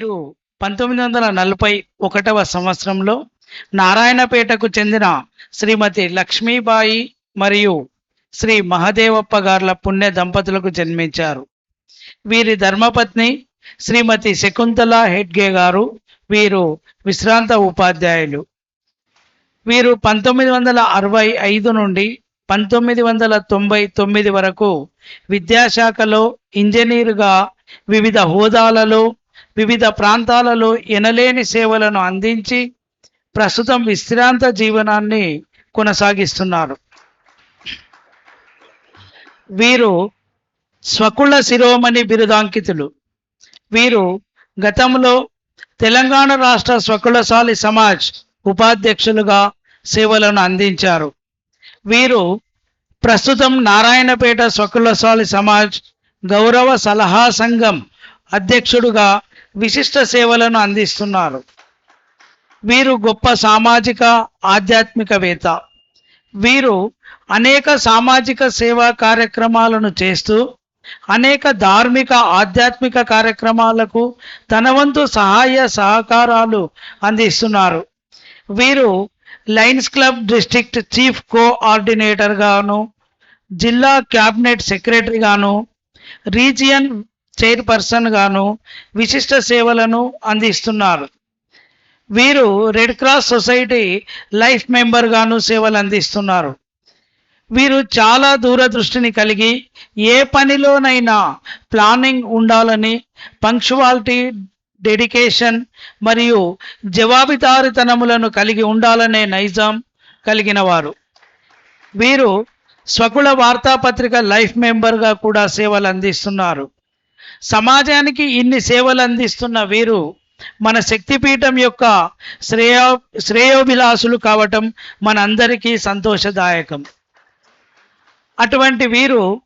వీరు పంతొమ్మిది వందల నలభై ఒకటవ సంవత్సరంలో నారాయణపేటకు చెందిన శ్రీమతి లక్ష్మీబాయి మరియు శ్రీ మహదేవప్ప గార్ల పుణ్య దంపతులకు జన్మించారు. వీరి ధర్మపత్ని శ్రీమతి శకుంతల హెడ్గే గారు వీరు విశ్రాంత ఉపాధ్యాయులు. వీరు పంతొమ్మిది వందల అరవై ఐదు నుండి పంతొమ్మిది వందల తొంభై తొమ్మిది వరకు విద్యాశాఖలో ఇంజనీరుగా వివిధ హోదాలలో వివిధ ప్రాంతాలలో ఎనలేని సేవలను అందించి ప్రస్తుతం విశ్రాంత జీవనాన్ని కొనసాగిస్తున్నారు. వీరు స్వకుల శిరోమణి బిరుదాంకితులు. వీరు గతంలో తెలంగాణ రాష్ట్ర స్వకులశాలి సమాజ్ ఉపాధ్యక్షులుగా సేవలను అందించారు. వీరు ప్రస్తుతం నారాయణపేట స్వకులశాలి సమాజ్ గౌరవ సలహా సంఘం అధ్యక్షుడుగా విశిష్ట సేవలను అందిస్తున్నారు. వీరు గొప్ప సామాజిక ఆధ్యాత్మికవేత్త. వీరు అనేక సామాజిక సేవా కార్యక్రమాలను చేస్తూ అనేక ధార్మిక ఆధ్యాత్మిక కార్యక్రమాలకు తన వంతు సహాయ సహకారాలు అందిస్తున్నారు. వీరు లయన్స్ క్లబ్ డిస్ట్రిక్ట్ చీఫ్ కోఆర్డినేటర్గాను జిల్లా క్యాబినెట్ సెక్రటరీగాను రీజియన్ చైర్పర్సన్ గాను విశిష్ట సేవలను అందిస్తున్నారు. వీరు రెడ్ క్రాస్ సొసైటీ లైఫ్ మెంబర్గాను సేవలు అందిస్తున్నారు. వీరు చాలా దూరదృష్టిని కలిగి ఏ పనిలోనైనా ప్లానింగ్ ఉండాలని పంక్చువాలిటీ డెడికేషన్ మరియు జవాబుదారితనములను కలిగి ఉండాలనే నైజాం కలిగిన వారు. వీరు స్వకుల వార్తాపత్రిక లైఫ్ మెంబర్గా కూడా సేవలు అందిస్తున్నారు. సమాజానికి ఇన్ని సేవలు అందిస్తున్న వీరు మన శక్తిపీఠం యొక్క శ్రేయో శ్రేయోభిలాసులు కావటం మనందరికీ సంతోషదాయకం. అటువంటి వీరు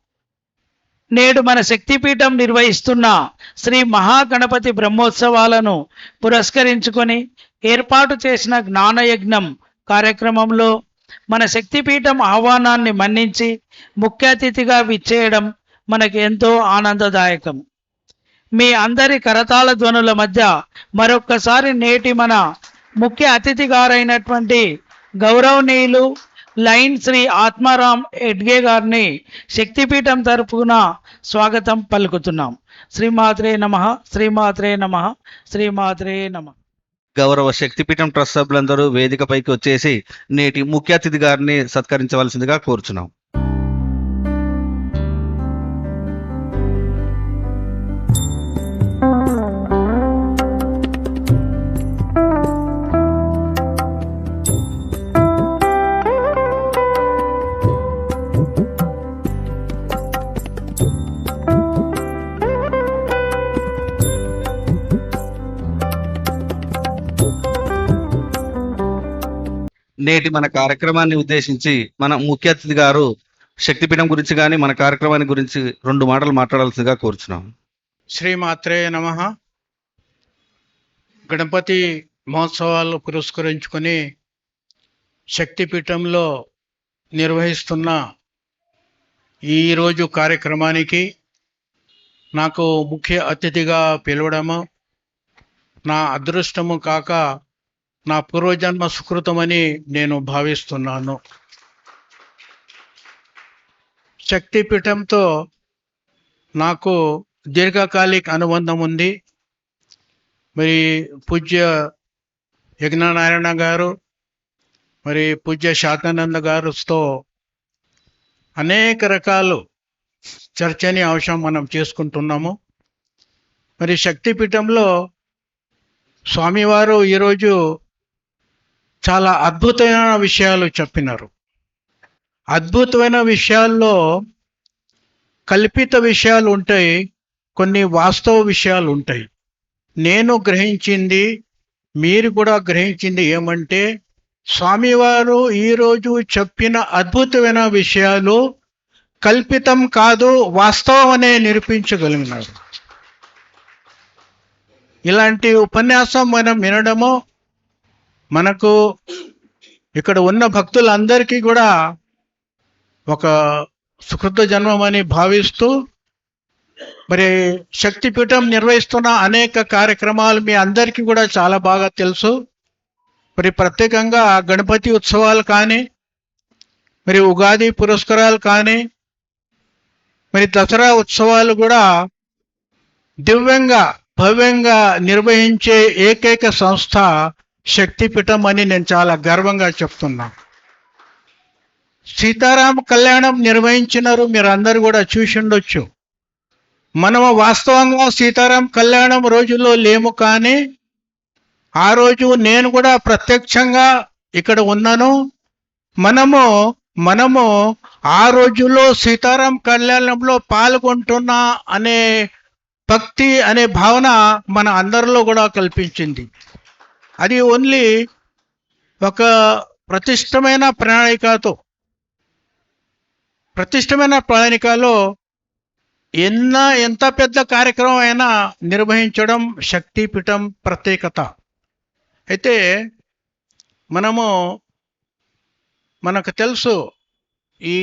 నేడు మన శక్తిపీఠం నిర్వహిస్తున్న శ్రీ మహాగణపతి బ్రహ్మోత్సవాలను పురస్కరించుకొని ఏర్పాటు చేసిన జ్ఞానయజ్ఞం కార్యక్రమంలో మన శక్తిపీఠం ఆహ్వానాన్ని మన్నించి ముఖ్య అతిథిగా విచ్చేయడం మనకి ఎంతో ఆనందదాయకం. మీ అందరి కరతాళ ధ్వనుల మధ్య మరొక్కసారి నేటి మన ముఖ్య అతిథి గారైనటువంటి గౌరవనీయులు లైన్ శ్రీ ఆత్మారాం ఎడ్గే గారిని శక్తిపీఠం తరపున స్వాగతం పలుకుతున్నాం. శ్రీమాత్రే నమ శ్రీమాత్రే నమ శ్రీమాత్రే నమ. గౌరవ శక్తిపీఠం ట్రస్ట్ సభ్యులందరూ వేదికపైకి వచ్చేసి నేటి ముఖ్య అతిథి గారిని సత్కరించవలసిందిగా కోరుచున్నాం. నేటి మన కార్యక్రమాన్ని ఉద్దేశించి మన ముఖ్య అతిథి గారు శక్తిపీఠం గురించి కానీ మన కార్యక్రమాన్ని గురించి రెండు మాటలు మాట్లాడాల్సిందిగా కోరుచున్నాం. శ్రీమాత్రే నమ. గణపతి మహోత్సవాలు పురస్కరించుకొని శక్తిపీఠంలో నిర్వహిస్తున్న ఈరోజు కార్యక్రమానికి నాకు ముఖ్య అతిథిగా పిలవడము నా అదృష్టము కాక నా పూర్వజన్మ సుకృతమని నేను భావిస్తున్నాను. శక్తిపీఠంతో నాకు దీర్ఘకాలిక అనుబంధం ఉంది. మరి పూజ్య యజ్ఞనారాయణ గారు మరి పూజ్య శాతానంద గారుతో అనేక రకాలు చర్చనీయాంశం మనం చేసుకుంటున్నాము. మరి శక్తిపీఠంలో స్వామివారు ఈరోజు చాలా అద్భుతమైన విషయాలు చెప్పినారు. అద్భుతమైన విషయాల్లో కల్పిత విషయాలు ఉంటాయి కొన్ని వాస్తవ విషయాలు ఉంటాయి. నేను గ్రహించింది మీరు కూడా గ్రహించింది ఏమంటే స్వామివారు ఈరోజు చెప్పిన అద్భుతమైన విషయాలు కల్పితం కాదు వాస్తవం అనే నిరూపించగలిగినారు. ఇలాంటి ఉపన్యాసం మనం వినడము మనకు ఇక్కడ ఉన్న భక్తులందరికీ కూడా ఒక సుకృత జన్మమని భావిస్తూ మరి శక్తిపీఠం నిర్వహిస్తున్న అనేక కార్యక్రమాలు మీ అందరికీ కూడా చాలా బాగా తెలుసు. మరి ప్రత్యేకంగా గణపతి ఉత్సవాలు కానీ మరి ఉగాది పురస్కారాలు కానీ మరి దసరా ఉత్సవాలు కూడా దివ్యంగా భవ్యంగా నిర్వహించే ఏకైక సంస్థ శక్తిపీఠం అని నేను చాలా గర్వంగా చెప్తున్నా. సీతారామ కళ్యాణం నిర్వహించినారు మీరు అందరు కూడా చూసి ఉండొచ్చు. మనము వాస్తవంగా సీతారాం కళ్యాణం రోజుల్లో లేము కానీ ఆ రోజు నేను కూడా ప్రత్యక్షంగా ఇక్కడ ఉన్నాను. మనము మనము ఆ రోజుల్లో సీతారాం కళ్యాణంలో పాల్గొంటున్నా అనే భక్తి అనే భావన మన అందరిలో కూడా కల్పించింది. అది ఓన్లీ ఒక ప్రతిష్టమైన ప్రణాళికతో ప్రతిష్టమైన ప్రణాళికలో ఎన్న ఎంత పెద్ద కార్యక్రమం అయినా నిర్వహించడం శక్తిపీఠం ప్రత్యేకత. అయితే మనము మనకు తెలుసు ఈ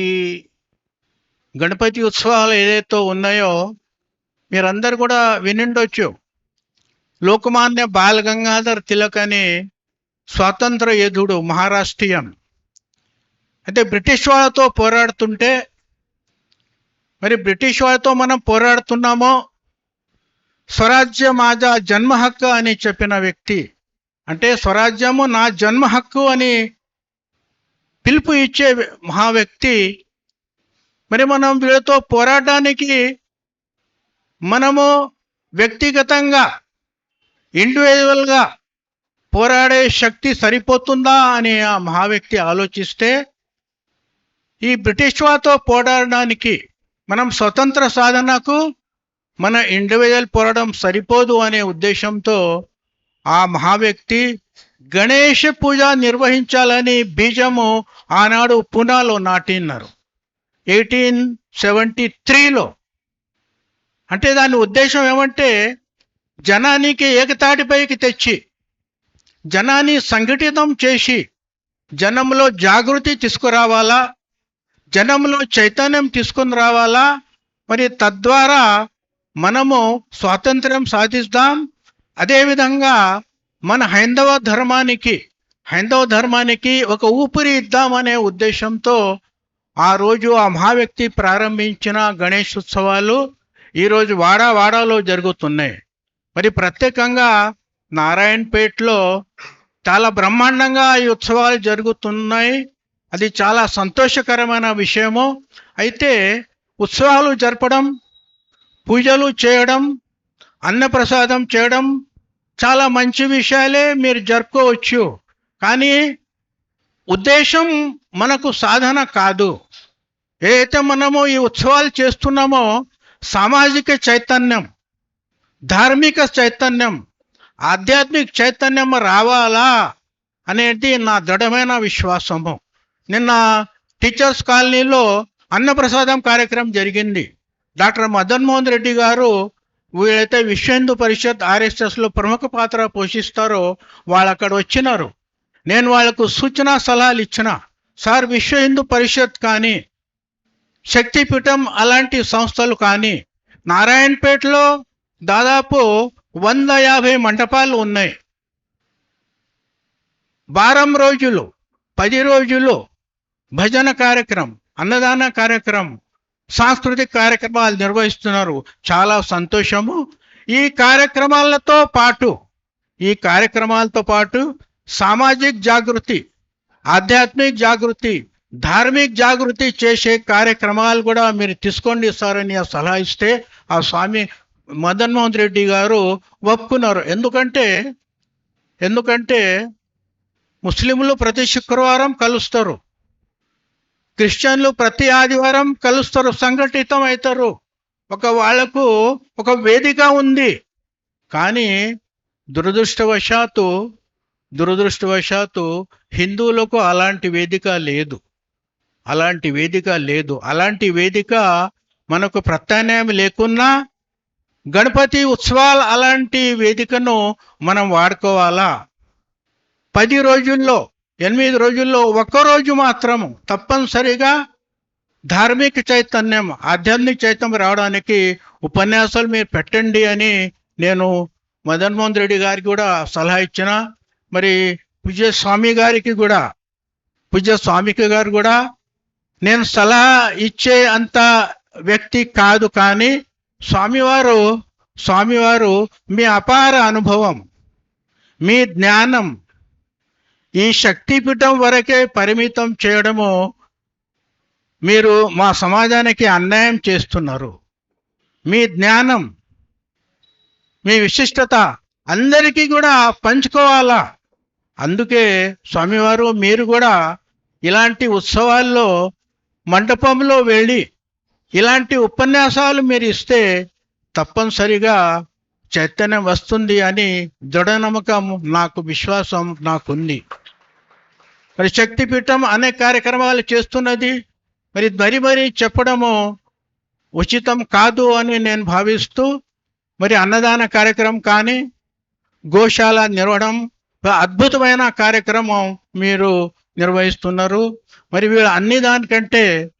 గణపతి ఉత్సవాలు ఏదైతే ఉన్నాయో మీరందరు కూడా వినిండొచ్చు. లోకమాన్య బాల గంగాధర్ తిలక్ అని స్వాతంత్ర యోధుడు మహారాష్ట్రీయం అయితే బ్రిటిష్ వాళ్ళతో పోరాడుతుంటే మరి బ్రిటిష్ వాళ్ళతో మనం పోరాడుతున్నామో స్వరాజ్య మాజా జన్మ హక్కు అని చెప్పిన వ్యక్తి అంటే స్వరాజ్యము నా జన్మ హక్కు అని పిలుపు ఇచ్చే మహా వ్యక్తి మరి మనం వీళ్ళతో పోరాడడానికి మనము వ్యక్తిగతంగా ఇండివిజువల్గా పోరాడే శక్తి సరిపోతుందా అని ఆ మహా వ్యక్తి ఆలోచిస్తే ఈ బ్రిటిష్ వాతో పోరాడడానికి మనం స్వతంత్ర సాధనకు మన ఇండివిజువల్ పోరాటం సరిపోదు అనే ఉద్దేశంతో ఆ మహావ్యక్తి గణేష్ గణేష పూజ నిర్వహించాలని బీజము ఆనాడు పూనాలో నాటిన్నారు. ఎయిటీన్ సెవెంటీ త్రీలో. అంటే దాని ఉద్దేశం ఏమంటే జనానికి ఏకతాటిపైకి తెచ్చి జనాన్ని సంఘటితం చేసి జనంలో జాగృతి తీసుకురావాలా? జనంలో చైతన్యం తీసుకుని రావాలా? మరి తద్వారా మనము స్వాతంత్ర్యం సాధిస్తాం అదేవిధంగా మన హైందవ ధర్మానికి హైందవ ధర్మానికి ఒక ఊపిరి ఇద్దామనే ఉద్దేశంతో ఆ రోజు ఆ మహావ్యక్తి ప్రారంభించిన గణేష్ ఉత్సవాలు ఈరోజు వాడా వాడాలో జరుగుతున్నాయి. మరి ప్రత్యేకంగా నారాయణపేటలో చాలా బ్రహ్మాండంగా ఈ ఉత్సవాలు జరుగుతున్నాయి. అది చాలా సంతోషకరమైన విషయము. అయితే ఉత్సవాలు జరపడం పూజలు చేయడం అన్నప్రసాదం చేయడం చాలా మంచి విషయాలే మీరు జరుపుకోవచ్చు. కానీ ఉద్దేశం మనకు సాధన కాదు. ఏదైతే మనము ఈ ఉత్సవాలు చేస్తున్నామో సామాజిక చైతన్యం ధార్మిక చైతన్యం ఆధ్యాత్మిక చైతన్యం రావాలా అనేది నా దృఢమైన విశ్వాసము. నిన్న టీచర్స్ కాలనీలో అన్నప్రసాదం కార్యక్రమం జరిగింది. డాక్టర్ మదన్మోహన్ రెడ్డి గారు వీళ్ళైతే విశ్వ హిందూ పరిషత్ ఆర్ఎస్ఎస్లో ప్రముఖ పాత్ర పోషిస్తారో వాళ్ళు అక్కడ వచ్చినారు. నేను వాళ్ళకు సూచన సలహాలు ఇచ్చిన సార్ విశ్వ హిందూ పరిషత్ కానీ శక్తిపీఠం అలాంటి సంస్థలు కానీ నారాయణపేటలో దాదాపు వంద యాభై మంటపాలు ఉన్నాయి. వారం రోజులు పది రోజులు భజన కార్యక్రమం అన్నదాన కార్యక్రమం సాంస్కృతిక కార్యక్రమాలు నిర్వహిస్తున్నారు. చాలా సంతోషము. ఈ కార్యక్రమాలతో పాటు ఈ కార్యక్రమాలతో పాటు సామాజిక జాగృతి ఆధ్యాత్మిక జాగృతి ధార్మిక జాగృతి చేసే కార్యక్రమాలు కూడా మీరు తీసుకోండి సార్ అని ఆ సలహా ఇస్తే ఆ స్వామి మదన్మోహన్ రెడ్డి గారు ఒప్పుకున్నారు. ఎందుకంటే ఎందుకంటే ముస్లింలు ప్రతి శుక్రవారం కలుస్తారు. క్రిస్టియన్లు ప్రతి ఆదివారం కలుస్తారు సంఘటితం అవుతారు ఒక వాళ్ళకు ఒక వేదిక ఉంది. కానీ దురదృష్టవశాత్తు దురదృష్టవశాత్తు హిందువులకు అలాంటి వేదిక లేదు. అలాంటి వేదిక లేదు. అలాంటి వేదిక మనకు ప్రత్యామ్నాయం లేకున్నా గణపతి ఉత్సవాలు అలాంటి వేదికను మనం వాడుకోవాలా? పది రోజుల్లో ఎనిమిది రోజుల్లో ఒక్క రోజు మాత్రము తప్పనిసరిగా ధార్మిక చైతన్యం ఆధ్యాత్మిక చైతన్యం రావడానికి ఉపన్యాసాలు మీరు పెట్టండి అని నేను మదన్మోహన్ రెడ్డి గారికి కూడా సలహా ఇచ్చిన మరి పూజ్య స్వామి గారికి కూడా పూజ్య స్వామికి గారు కూడా నేను సలహా ఇచ్చే అంత వ్యక్తి కాదు కానీ స్వామివారు స్వామివారు మీ అపార అనుభవం మీ జ్ఞానం ఈ శక్తిపీఠం వరకే పరిమితం చేయడము మీరు మా సమాజానికి అన్యాయం చేస్తున్నారు. మీ జ్ఞానం మీ విశిష్టత అందరికీ కూడా పంచుకోవాలా? అందుకే స్వామివారు మీరు కూడా ఇలాంటి ఉత్సవాల్లో మండపంలో వెళ్ళి ఇలాంటి ఉపన్యాసాలు మీరు ఇస్తే తప్పనిసరిగా చైతన్యం వస్తుంది అని దృఢ నమ్మకం నాకు విశ్వాసం నాకుంది. మరి శక్తిపీఠం అనేక కార్యక్రమాలు చేస్తున్నది. మరి మరి మరి చెప్పడము ఉచితం కాదు అని నేను భావిస్తూ మరి అన్నదాన కార్యక్రమం కానీ గోశాల నిర్వహణం అద్భుతమైన కార్యక్రమం మీరు నిర్వహిస్తున్నారు. మరి వీళ్ళు అన్ని దానికంటే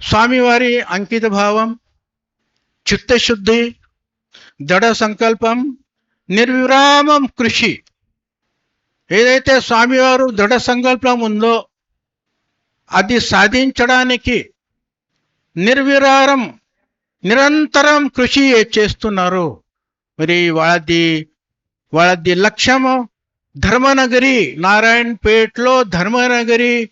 స్వామివారి అంకిత భావం చిత్తశుద్ధి దృఢ సంకల్పం నిర్విరామం కృషి. ఏదైతే స్వామివారు దృఢ సంకల్పం ఉందో అది సాధించడానికి నిర్విరారం నిరంతరం కృషి చేస్తున్నారు. మరి వాళ్ళది వాళ్ళది లక్ష్యము ధర్మనగరి నారాయణపేట్లో ధర్మనగరి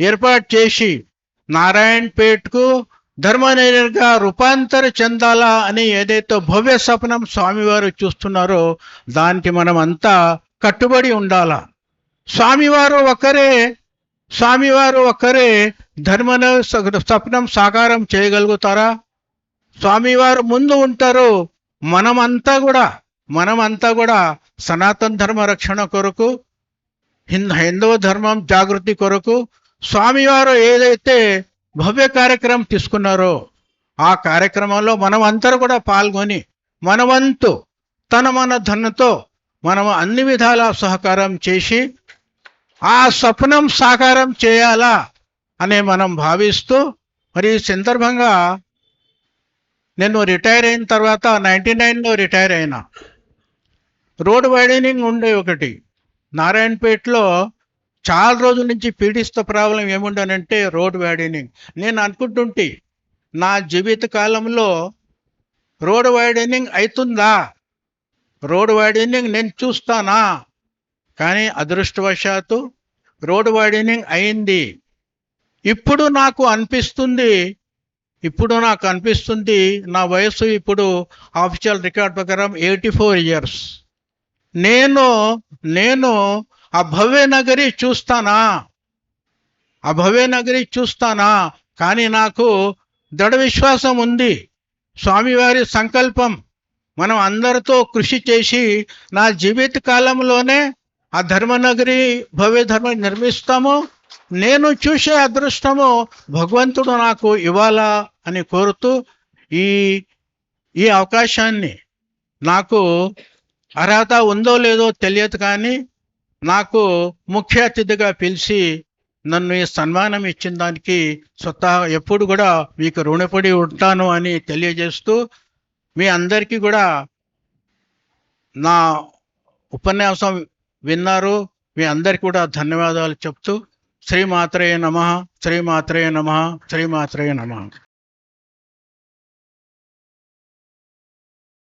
ఏర్పాటు చేసి నారాయణపేట్కు ధర్మనగరిగా రూపాంతర చెందాలా అని ఏదైతే భవ్య స్వప్నం స్వామివారు చూస్తున్నారో దానికి మనం అంతా కట్టుబడి ఉండాలా? స్వామివారు ఒకరే స్వామివారు ఒకరే ధర్మన స్వప్నం సాకారం చేయగలుగుతారా? స్వామివారు ముందు ఉంటారు మనమంతా కూడా మనమంతా కూడా సనాతన ధర్మ రక్షణ కొరకు హిందూ ధర్మం జాగృతి కొరకు స్వామివారు ఏదైతే భవ్య కార్యక్రమం తీసుకున్నారో ఆ కార్యక్రమంలో మనం అందరూ కూడా పాల్గొని మనవంతు తన మన ధనతో మనం అన్ని విధాల సహకారం చేసి ఆ స్వప్నం సాకారం చేయాలా అనే మనం భావిస్తూ మరి ఈ సందర్భంగా నేను రిటైర్ అయిన తర్వాత నైంటీ నైన్లో రిటైర్ అయినా. రోడ్ వైడనింగ్ ఉండే ఒకటి. నారాయణపేటలో చాలా రోజుల నుంచి పీడిస్త ప్రాబ్లం ఏముండనంటే రోడ్ వైడనింగ్. నేను అనుకుంటుంటే నా జీవిత కాలంలో రోడ్ వైడనింగ్ అవుతుందా రోడ్ వైడనింగ్ నేను చూస్తానా? కానీ అదృష్టవశాత్తు రోడ్ వైడనింగ్ అయింది. ఇప్పుడు నాకు అనిపిస్తుంది ఇప్పుడు నాకు అనిపిస్తుంది నా వయసు ఇప్పుడు ఆఫీషియల్ రికార్డ్ ప్రకారం ఎయిటీ ఫోర్ ఇయర్స్. నేను నేను ఆ భవ్య నగరి చూస్తానా? ఆ భవ్య నగరి చూస్తానా? కానీ నాకు దృఢ విశ్వాసం ఉంది. స్వామివారి సంకల్పం మనం అందరితో కృషి చేసి నా జీవిత కాలంలోనే ఆ ధర్మనగరి భవ్య ధర్మ నిర్మిస్తాము. నేను చూసే అదృష్టము భగవంతుడు నాకు ఇవ్వాలా అని కోరుతూ ఈ ఈ అవకాశాన్ని నాకు అర్హత ఉందో లేదో తెలియదు కానీ నాకు ముఖ్య అతిథిగా పిలిచి నన్ను ఈ సన్మానం ఇచ్చిన దానికి స్వతహా ఎప్పుడు కూడా మీకు రుణపడి ఉంటాను అని తెలియజేస్తూ మీ అందరికీ కూడా నా ఉపన్యాసం విన్నారు. మీ అందరికీ కూడా ధన్యవాదాలు చెప్తూ శ్రీమాత్రేయ నమ శ్రీమాత్రేయ నమ శ్రీమాత్రేయ నమ.